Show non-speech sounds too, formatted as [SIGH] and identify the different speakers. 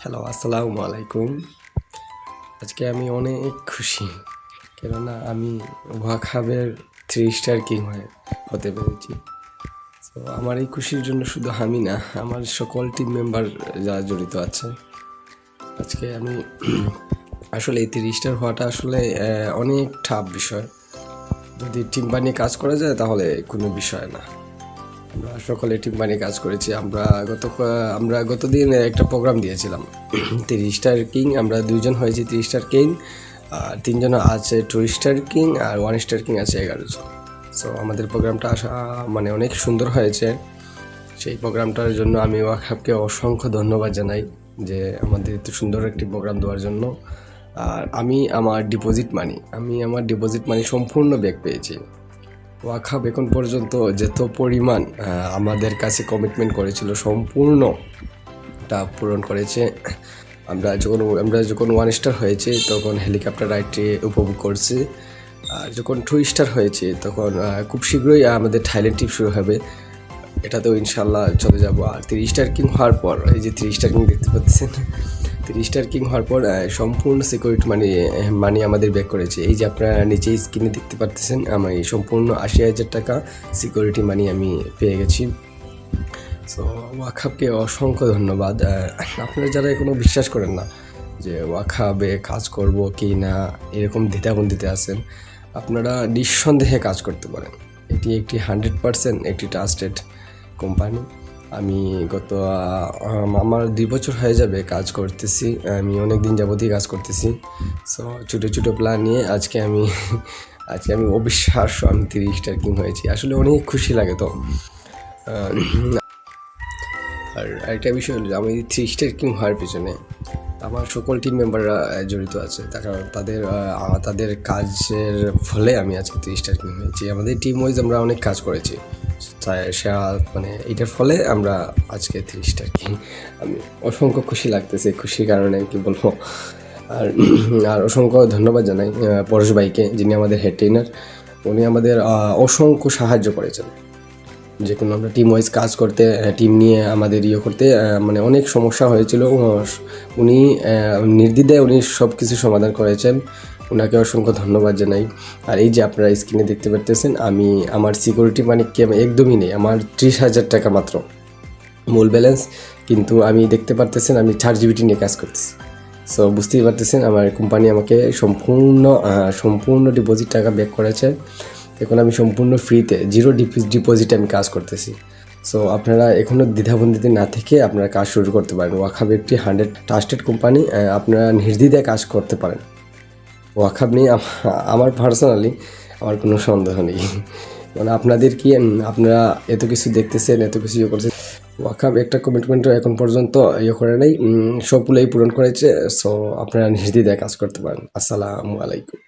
Speaker 1: Hello আসসালামু আলাইকুম আজকে আমি অনেক খুশি, কেননা আমি ওয়াখাবের থ্রি স্টার কিং হয়ে হতে পেরেছি। তো আমার এই খুশির জন্য শুধু আমি না, আমার সকল টিম মেম্বার যারা জড়িত আছে। আজকে আমি [CLEARS THROAT] আসলে এই থ্রি স্টার হওয়াটা আসলে অনেক টাফ বিষয়। যদি টিম বানিয়ে কাজ করা যায়, তাহলে কোনো বিষয় না। আমরা সকলে টিম বানিয়ে কাজ করেছি। আমরা গত, আমরা গতদিন একটা প্রোগ্রাম দিয়েছিলাম। তিরিশ স্টার কিং, আমরা দুইজন হয়েছি তিরিশ স্টার কিং, আর তিনজন আছে টু স্টার কিং আর ওয়ান স্টার কিং আছে এগারো জন সো আমাদের প্রোগ্রামটা আসা মানে অনেক সুন্দর হয়েছে। সেই প্রোগ্রামটার জন্য আমি ওয়াখাবকে অসংখ্য ধন্যবাদ জানাই যে আমাদের এত সুন্দর একটি প্রোগ্রাম দেওয়ার জন্য। আর আমি আমার ডিপোজিট মানি আমি আমার ডিপোজিট মানি সম্পূর্ণ ব্যাক পেয়েছি। ওয়াখাব এখন পর্যন্ত যত পরিমাণ আমাদের কাছে কমিটমেন্ট করেছিল সম্পূর্ণটা পূরণ করেছে। আমরা যখন আমরা যখন ওয়ান স্টার হয়েছে, তখন হেলিকপ্টার রাইডটি উপভোগ করছি। আর যখন টু স্টার হয়েছে, তখন খুব শীঘ্রই আমাদের থাইল্যান্ড ট্রিপ শুরু হবে। এটাতেও ইনশাল্লাহ চলে যাব। আর থ্রি স্টার কিং হওয়ার পর, এই যে থ্রি স্টার কিং দেখতে পাচ্ছেন থ্রি স্টার কিং হওয়ার পর সম্পূর্ণ সিকিউরিটি মানি মানি আমাদের ব্যাক করেছে। এই যে আপনারা নিচে স্ক্রিনে দেখতে পাচ্ছেন আমি সম্পূর্ণ আশি হাজার টাকা সিকিউরিটি মানি আমি পেয়ে গেছি। সো ওয়াখাবকে অসংখ্য ধন্যবাদ। আপনারা যারা এখনও বিশ্বাস করেন না যে ওয়াখাবে কাজ করব কি না, এরকম দ্বিধাবন্দিতে আছেন, আপনারা নিঃসন্দেহে কাজ করতে পারেন। এটি একটি হান্ড্রেড পারসেন্ট একটি ট্রাস্টেড কোম্পানি আমি গত আমার দুই বছর হয়ে যাবে কাজ করতেছি। আমি অনেক দিন যাবতই কাজ করতেছি। সো ছোটো ছোটো প্ল্যান নিয়ে আজকে আমি [LAUGHS] আজকে আমি অবিশ্বাস্য আমি তিরিশ কিং হয়েছি। আসলে অনেক খুশি লাগে তো। [CLEARS THROAT] আর একটা বিষয় হলো আমি থ্রি স্টার কিং হওয়ার পিছনে আমার সকল টিম মেম্বাররা জড়িত আছে। তার কারণ তাদের তাদের কাজের ফলে আমি আজকে স্টার কিং হয়েছি। আমাদের টিম ওয়াইজ আমরা অনেক কাজ করেছি। সে মানে এটার ফলে আমরা আজকে থ্রি স্টার আমি অসংখ্য খুশি লাগতেছে। খুশির কারণে কি বলব? আর আর অসংখ্য ধন্যবাদ জানাই পরশ ভাইকে, যিনি আমাদের হেড ট্রেনার উনি আমাদের অসংখ্য সাহায্য করেছেন। যে কোনো আমরা টিম ওয়াইজ কাজ করতে টিম নিয়ে আমাদের ইয়ে করতে মানে অনেক সমস্যা হয়েছিল। উনি নির্দ্বিধায় উনি সব কিছু সমাধান করেছেন। ওনাকে অসংখ্য ধন্যবাদ জানাই। আর এই যে আপনারা স্ক্রিনে দেখতে পারতেছেন, আমি, আমার সিকিউরিটি মানে কি একদমই নেই, আমার ত্রিশ হাজার টাকা মাত্র। মূল ব্যালেন্স কিন্তু আমি দেখতে পারতেছেন, আমি চার জিবিটি নিয়ে কাজ করতেছি। সো বুঝতেই পারতেছেন, আমার কোম্পানি আমাকে সম্পূর্ণ সম্পূর্ণ ডিপোজিট টাকা ব্যাক করেছে। এখন আমি সম্পূর্ণ ফ্রিতে জিরো ডিপোজিটে আমি কাজ করতেছি। সো আপনারা এখনও দ্বিধাবন্দিতে না থেকে আপনারা কাজ শুরু করতে পারেন। ওয়াখাব একটি হান্ড্রেড ট্রাস্টেড কোম্পানি আপনারা নির্দ্বিধায় কাজ করতে পারেন। ওয়াখাব নিয়ে আমার পার্সোনালি আমার কোনো সন্দেহ নেই। মানে আপনাদের কি আপনারা এত কিছু দেখতেছেন, এত কিছু ইয়ে করছেন ওয়াখাব একটা কমিটমেন্টও এখন পর্যন্ত ইয়ে করে নেই সবগুলোই পূরণ করেছে। সো আপনারা নির্দ্বিধায় কাজ করতে পারেন। আসসালামু আলাইকুম।